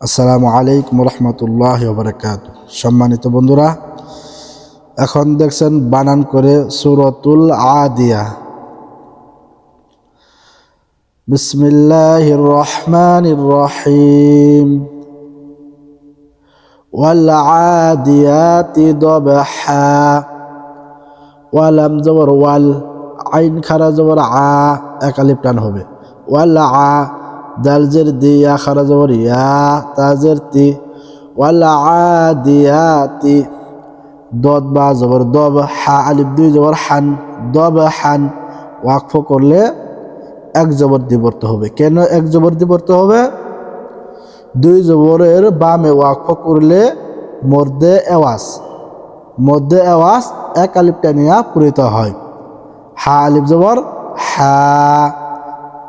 আসসালামু আলাইকুম রহমতুল্লাহ বারকাত সম্মানিত বন্ধুরা এখন দেখছেন বানান করে সুরতুল আদিয়া বিসমিল্লাহ রহমান রহিম والعاديات ضبحا ওয়ালাম জবর ওয়াল আইন খারা জবর আ একালিপ টান হবে ওয়াল আ দালজের দি ইয়া খারা জবর ইয়া তাজের তি, ওয়ালা আ দিয়া তি, দদ বা জবর, দব হা আলিফ দুই জবর হান, দব হান, ওয়াকফ করলে এক জবর দি পড়তে হবে। কেন এক জবর দি পড়তে হবে? দুই জবরের বামে ওয়াকফ করলে মধ্যে এওয়াজ মধ্যে আওয়াজ এক আলিফটা নিয়ে পূরিত হয়। হা আলিফ জবর, হা,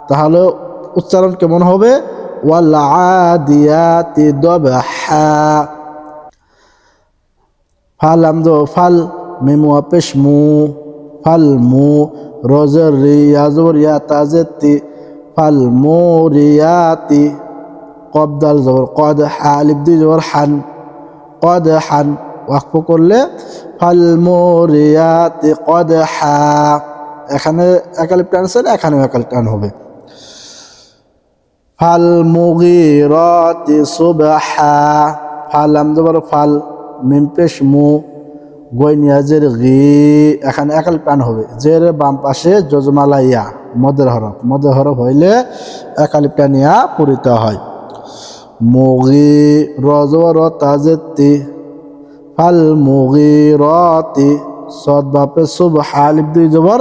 তাহলে উচ্চারণ কেমন হবে? ওয়ালাদিয়াতি দবহা। ফাল আমদ ফাল মিমু পেশ মু। ফাল মু রোজর রিয়া জবর ইয়া তাজেতি ফাল মু রিয়াতি কবদাল জবর কদ হা দুই জবর, হান। কদ হান ওয়াকফ করলে ফাল মোরিয়াতি কদ হা এখানে একালিপ টান এখানেও একালিপ টান হবে। ফাল মুগিরতি সুবহা। ফাল আমদবার ফাল মিমপেশ মু গৈনিয়াজের গি, এখানে একাল টান হবে। জের বাম পাশে যজমালা ইয়া মদের হরফ। মদের হরফ হইলে একালিপ টানিয়া পূরিত হয়। মুগি রজর তাজেতি ফাল মুগিরতি সদ বাপে সুব হালিফ দুই জবর,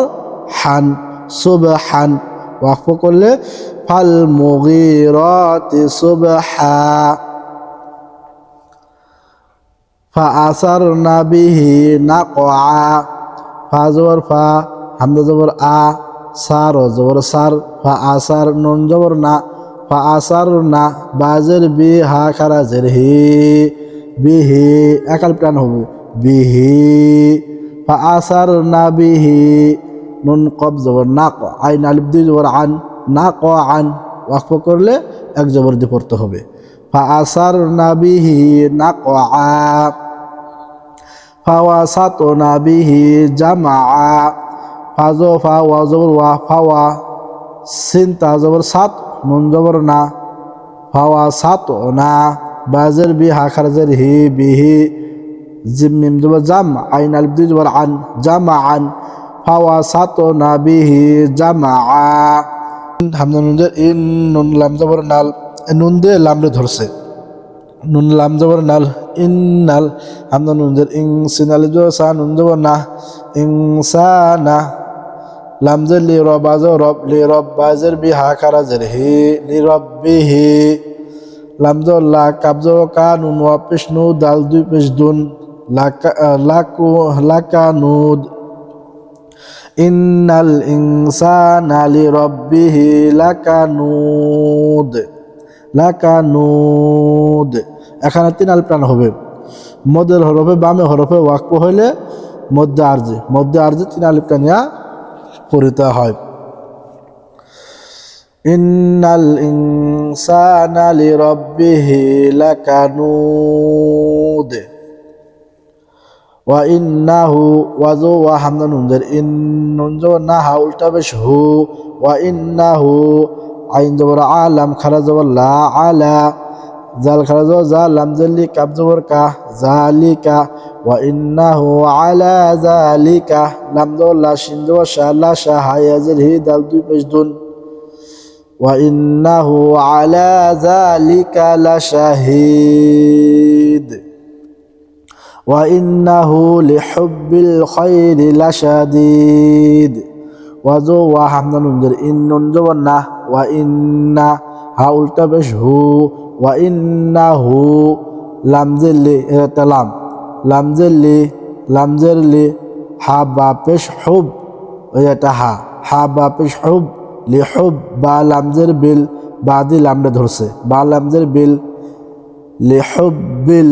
হান সুব হান ওয়াকফ করলে ফাল মুগিরতি সুব হা فأثرنا به نقعا ফা জবর ফা হামদা জবর আ সার জবর সার ফা আসার নুন জবর না ফা আসার না বাজের বি হা খারাজের হি বিহি একাল প্রাণ হবে বিহি ফা আসার না বিহি নুন কব জবর না ক আইন, আলিফ, দুই, জবর, আন না ক আন, ওয়াকফ করলে এক জবর দিয়ে পড়তে হবে। আসার নাবিহি না ক আ ফাওয়াসাতনা বিহি জামাআ ফাজো ফা ওয়া, জবর, ওয়া ফাওয়া সিন, তা, জবর, সাত, নুন, জবর, না। ফাওয়া সাত না, বাজের, বি, হা, খারজের, হি বিহি জিম, মিম, জবর, জাম, আইন, আলিফ, দুই, জবর, আন, জামা, আন। না ইন নুন লাম জবর নাল ধরছে। জবর নাল হামদা নুনদের ইং সিনাল সা নুন জবর না ইনসানা লাম জের লি রব আজ রব, লি রব বাজের বি হা খারাজের হি, লি রব্বিহি লাম জবর লা কাব জবর কা নুন ওয়া পেশ নু, দাল দুই দুন লাকা লাকু লাকানুদ ইন্নাল ইনসানা লি রব্বিহি লাকানুদ লাকানুদ। এখানে তিন আল প্রাণ হবে। মদের হরফে, বামে হরফে ওয়াকপ হইলে মধ্যে আর্জে। মধ্যে আর্জে তিন আলিফ টানিয়া পরিত হয়। ইন্নাল ইনসানা লিরাব্বিহি লাকানুদ। ওয়া ইন্নাহু ওয়াজু ওয়া হামদা নুনজের ইন নুনজো না হা উল্টা বেশ হু। ওয়া ইন্নাহু আইন জবর আলাম খারা জবর লা আলা। জালিকা। লা জবর শা লা শা হায়াজের হি দাল দুই পেশ দুন ওয়া ইন্নাহু আলা জালিকা লা শাহিদ ওয়া ইন্নাহু লিহুব্বিল খাইরি লা শাদীদ ওয়াজো ওয়া হামদা নুনজের ইন নুন জবর না ওয়া ইন্না হা উল্টা বেশ হু ওয়া ইন্না হু লামজেল্লি এটা লাম লামজেল্লি লামজেরলি হা বা পেশ এটা হা হা বা পেশ হুব বা লামজের বিল বা দি বা বিল বিল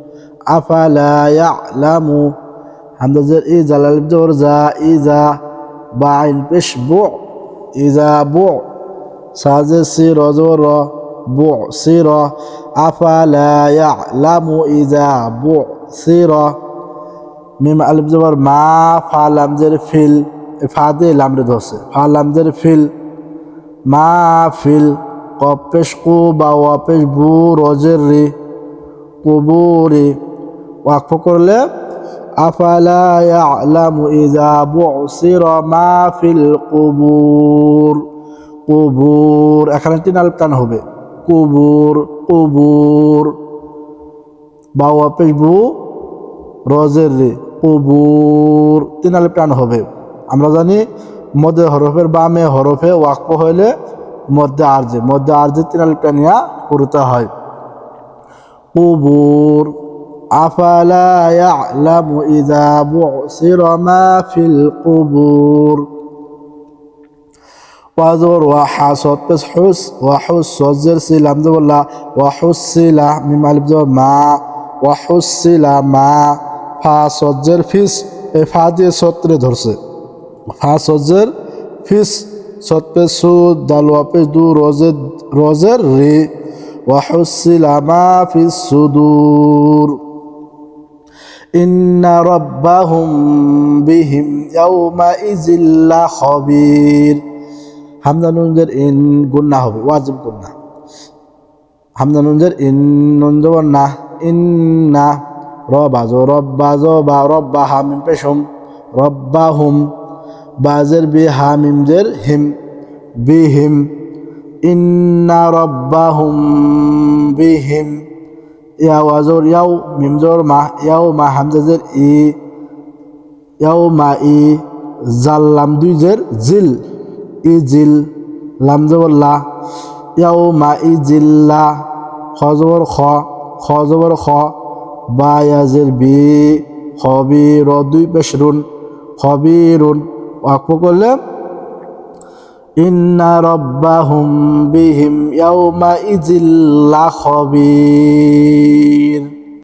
আফালা ইয়া লামু হামদা জবর ই জালাল জবর জা ইজা বা আইন পেশ বু ইজা বু, সাজে সি র জবর র বু সি র আফালা ইয়া লামু ইজা বু সি র মিম আলিফ জবর মা, ফা লাম জের ফিল, এ ফা দিয়ে লাম রে ধরছে। ফা লাম ফিল, মা ফিল কপ পেশ কু বা ওয়া পেশ বু, রজের রি, কুবুরি। ওয়াকফ করলে, আফালা এখানে তিন আলিফ হবে। কুবুর কুবুর। বা ওয়া পেশ বু রজের রে, কুবুর। তিন হবে। আমরা জানি মধ্যে হরফের বামে হরফে ওয়াকফ হইলে মধ্যে আরজে মধ্যে আরজে তিন আলিফ করতে হয়। কুবুর। আফালা ইয়ালামু ইযা বুসিরা মা ফিল কুবুর ওয়াজর ওয়া হাসত পেশ হুস ওয়া হুস সজের সিলাম জবল্লা ওয়া হুসিলা মিম আলিফ জবর মা ওয়া হুসিলা মা ফা সজ্জের ফিস এই ফা দিয়ে সত্রে ধরছে ফা সজ্জের ফিস সৎপে সু দাল ওয়াপে দু রোজের إن ربهم بهم يومئذ لخبير হামজা নুনজের ইন গুন্না হবে ওয়াজিব গুন্না হামজা নুনজের ইন নুন জবর না ইন্না রবাজো রব্বাজো বা রব্বা হামিম পেশম রব্বা হুম বাজের বি হামিমজের হিম বিহিম ইন্না রব্বা হুম বিহিম ইয়া ওয়াজোর ইয়াও মিমজোর মা ইয়াও মা হামজাজের ই ইয়াও মা ই জাল্লাম দুই জের জিল ই জিল লাম জবর ইয়াও মা ই জিল্লা খ খ খ জবর খ বা ইয়াজের বি খবির দুই পেশরুন খবিরুন ওয়াকফ করলে إن ربهم بهم يومئذ لخبير